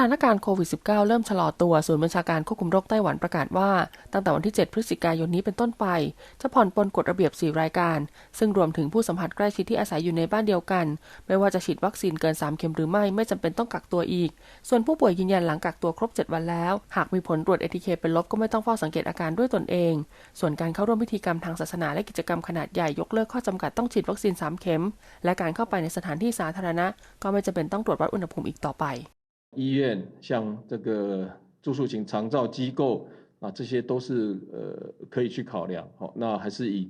ถานการณ์โควิด -19 เริ่มชะลอตัวศูนย์บัญชาการควบคุมโรคไต้หวันประกาศว่า ตั้งแต่วันที่ 7 พฤศจิกายนนี้เป็นต้นไป จะผ่อนปลนกฎระเบียบ 4 รายการ ซึ่งรวมถึงผู้สัมผัสใกล้ชิดที่อาศัยอยู่ในบ้านเดียวกัน ไม่ว่าจะฉีดวัคซีนเกิน 3 เข็มหรือไม่ไม่จำเป็นต้องกักตัวอีก ส่วนผู้ป่วยยืนยันหลังกักตัวครบ 7 วันแล้ว หากมีผลตรวจ ATK เคเป็นลบก็ไม่ต้องเฝ้าสังเกตอาการด้วยตนเอง ส่วนการเข้าร่วมพิธีกรรมทางศาสนาและกิจกรรมขนาดใหญ่ยกเลิกข้อจำกัดต้องฉีดวัคซีน 3 เข็ม และการเข้าไปในสถานที่สาธารณะ ก็ไม่จำเป็นต้องตรวจวัดอุณหภูมิอีกต่อไป 医院、像这个住宿型长照机构啊，这些都是呃可以去考量。好，那还是以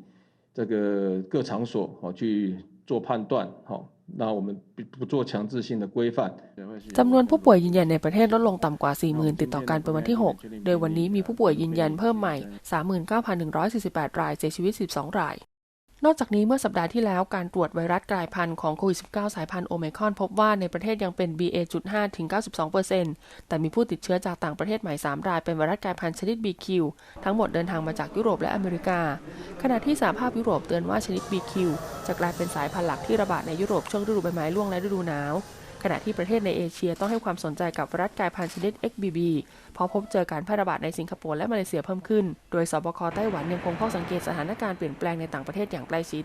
这个各场所好去做判断。好，那我们不不做强制性的规范。จำนวนผู้ป่วยยืนยันในประเทศลดลงต่ำกว่า 40,000 ติดต่อกันเป็นวันที่ 6 โดยวันนี้มีผู้ป่วยยืนยันเพิ่มใหม่ 39,148 ราย เสียชีวิต 12 ราย นอกจากนี้เมื่อสัปดาห์ที่แล้วการตรวจไวรัสกลายพันธุ์ของโควิด -19 สายพันธุ์โอเมครอนพบว่าในประเทศยังเป็น BA.5 ถึง 92%แต่มีผู้ติดเชื้อจากต่างประเทศใหม่ 3 รายเป็นไวรัสกลายพันธุ์ชนิด BQ ทั้งหมดเดินทางมาจากยุโรปและอเมริกา ขณะที่สหภาพยุโรปเตือนว่าชนิด BQ จะกลายเป็นสายพันธุ์หลักที่ระบาดในยุโรปช่วงฤดูใบไม้ร่วงและฤดูหนาว ขณะที่ประเทศในเอเชียต้องให้ความสนใจกับรัสกลายพันธุ์ชนิด XBB เพราะพบเจอการแพร่ระบาดในสิงคโปร์และมาเลเซียเพิ่มขึ้น โดยสบคไต้หวันยังคงเฝ้าสังเกตสถานการณ์เปลี่ยนแปลงในต่างประเทศอย่างใกล้ชิด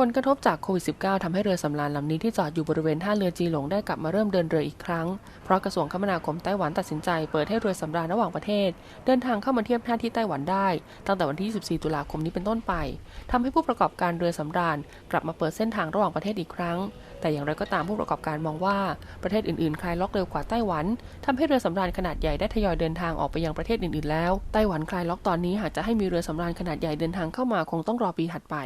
ผลกระทบจากโควิด -19 ทำให้เรือสำราญลำนี้ที่จอดอยู่บริเวณท่าเรือจีหลงได้กลับมาเริ่มเดินเรืออีกครั้ง เพราะกระทรวงคมนาคมไต้หวันตัดสินใจเปิดให้เรือสำราญระหว่างประเทศ เดินทางเข้ามาเทียบท่าที่ไต้หวันได้ ตั้งแต่วันที่24ตุลาคมนี้เป็นต้นไปทำให้ผู้ประกอบการเรือสำราญกลับมาเปิดเส้นทางระหว่างประเทศอีกครั้ง แต่อย่างไรก็ตามผู้ประกอบการมองว่าประเทศอื่นๆคลายล็อกเร็วกว่าไต้หวันทำให้เรือสำราญขนาดใหญ่ได้ทยอยเดินทางออกไปยังประเทศอื่นๆแล้วไต้หวันคลายล็อกตอนนี้หากจะให้มีเรือสำราญขนาดใหญ่เดินทางเข้ามาคงต้องรอปีถัดไป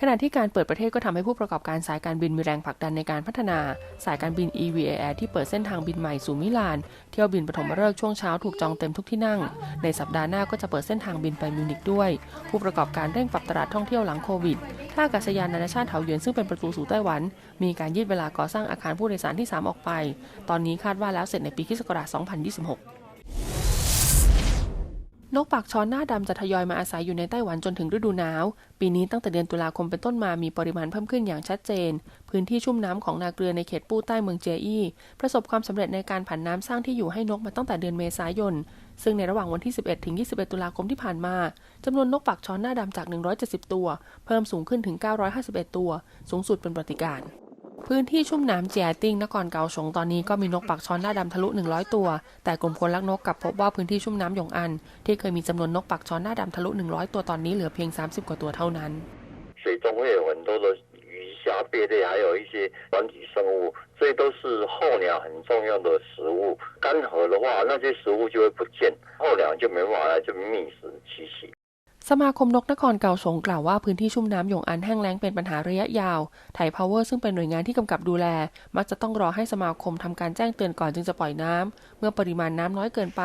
ขณะที่การเปิดประเทศก็ทำให้ผู้ประกอบการสายการบินมีแรงผลักดันในการพัฒนา สายการบิน EVA Air ที่เปิดเส้นทางบินใหม่สู่มิลาน เที่ยวบินปฐมฤกษ์ช่วงเช้าถูกจองเต็มทุกที่นั่ง ในสัปดาห์หน้าก็จะเปิดเส้นทางบินไปมิวนิกด้วย ผู้ประกอบการเร่งปรับตลาดท่องเที่ยวหลังโควิดท่าอากาศยานนานาชาติเถาหยวนซึ่งเป็นประตูสู่ไต้หวัน มีการยืดเวลาก่อสร้างอาคารผู้โดยสารที่ 3 ออกไป ตอนนี้คาดว่าแล้วเสร็จในปีคศ2026 นกปากช้อนหน้าดำจะทยอยมาอาศัยอยู่ในไต้หวันจนถึงฤดูหนาว ปีนี้ตั้งแต่เดือนตุลาคมเป็นต้นมามีปริมาณเพิ่มขึ้นอย่างชัดเจน พื้นที่ชุ่มน้ำของนาเกลือในเขตปู้ใต้เมืองเจอี้ประสบความสำเร็จในการผันน้ำสร้างที่อยู่ให้นกมาตั้งแต่เดือนเมษายน ซึ่งในระหว่างวันที่ 11 ถึง 21 ตุลาคมที่ผ่านมาจำนวนนกปากช้อนหน้าดำจาก 170 ตัว เพิ่มสูงขึ้นถึง 951 ตัว สูงสุดเป็นปฏิการ พื้นที่ชุ่มน้ำเจียติ้งนครเกาสงตอนนี้ก็มีนกปักช้อนหน้าดำทะลุ 100 ตัว แต่กรมคนรักนกกลับพบว่าพื้นที่ชุ่มน้ำหยงอัน ที่เคยมีจำนวนนกปักช้อนหน้าดำทะลุ 100 ตัวตอนนี้เหลือเพียง 30 กว่าตัวเท่านั้น水中会有很多的鱼虾贝类，还有一些软体生物，这都是候鸟很重要的食物。干涸的话，那些食物就会不见，候鸟就没办法就觅食栖息。 สมาคมนกนครเกาสงกล่าวว่าพื้นที่ชุ่มน้ำหยงอันแห้งแล้งเป็นปัญหาระยะยาว ไทยพาวเวอร์ซึ่งเป็นหน่วยงานที่กำกับดูแล มักจะต้องรอให้สมาคมทำการแจ้งเตือนก่อนจึงจะปล่อยน้ำ เมื่อปริมาณน้ำน้อยเกินไป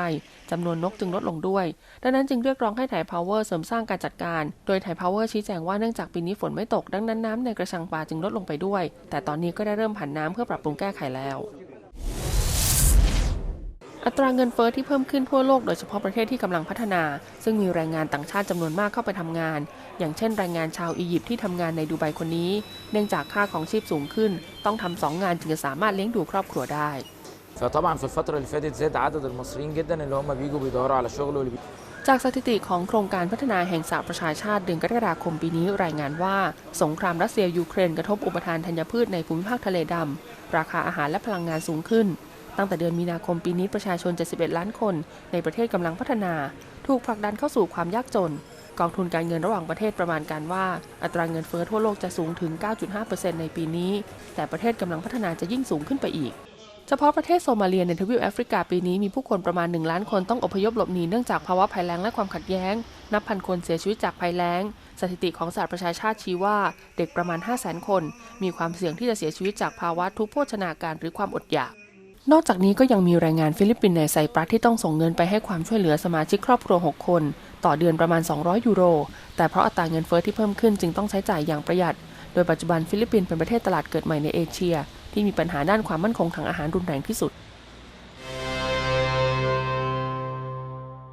จำนวนนกจึงลดลงด้วย ดังนั้นจึงเรียกร้องให้ไทยพาวเวอร์เสริมสร้างการจัดการ โดยไทยพาวเวอร์ชี้แจงว่าเนื่องจากปีนี้ฝนไม่ตก ดังนั้นน้ำในกระชังปลาจึงลดลงไปด้วย แต่ตอนนี้ก็ได้เริ่มผันน้ำเพื่อปรับปรุงแก้ไขแล้ว อัตราเงินเฟอ้อที่เพิ่มขึ้นทั่วโลกโดยเฉพาะประเทศที่กำลังพัฒนา ซึ่งมีแรงงานต่างชาติจำนวนมากเข้าไปทำงาน อย่างเช่นแรงงานชาวอียิปต์ที่ทำงานในดูไบคนนี้ เนื่องจากค่าของชีพสูงขึ้น ต้องทำสองงานจึงจะสามารถเลี้ยงดูครอบครัวได้ فطبعا في الفترة اللي فاتت زاد عدد المصريين جدا اللي هم بيجوا بيدوروا على شغل واللي จากสถิติของโครงการพัฒนาแห่งสหประชาชาติเดือนกรกฎาคมปีนี้รายงานว่า สงครามรัสเซียยูเครนกระทบอุปทานธัญพืชในภูมิภาคทะเลดำราคาอาหารและพลังงานสูงขึ้น ตั้งแต่เดือนมีนาคมปีนี้ประชาชน 71 ล้านคน ในประเทศกำลังพัฒนา ถูกผลักดันเข้าสู่ความยากจน กองทุนการเงินระหว่างประเทศประมาณการว่า อัตราเงินเฟอ้อทั่วโลกจะสูงถึง 9.5%ในปีนี้ แต่ประเทศกำลังพัฒนาจะยิ่งสูงขึ้นไปอีกเฉพาะประเทศโซมาเลียในทวีปแอฟริกาปีนี้มีผู้คนประมาณ 1 ล้านคนต้องอพยพหลบหนีเนื่องจากภาวะภัยแล้งและความขัดแย้ง นับพันคนเสียชีวิตจากภัยแล้ง สถิติของสหประชาชาติชี้ว่าเด็กประมาณ 5 0 0 0 0 0 คน มีความเสี่ยงที่จะเสียชีวิตจากภาวะทุพโภชนาการหรือความอดอยาก นอกจากนี้ก็ยังมีแรงงานฟิลิปปินส์ในไซปรัสที่ต้องส่งเงินไปให้ความช่วยเหลือสมาชิกครอบครัว 6 คน ต่อเดือนประมาณ 200 ยูโร แต่เพราะอัตราเงินเฟอ้อที่เพิ่มขึ้นจึงต้องใช้จ่ายอย่างประหยัด โดยปัจจุบันฟิลิปปินส์เป็นประเทศตลาดเกิดใหม่ในเอเชีย ที่มีปัญหาด้านความมั่นคงทางอาหารรุนแรงที่สุด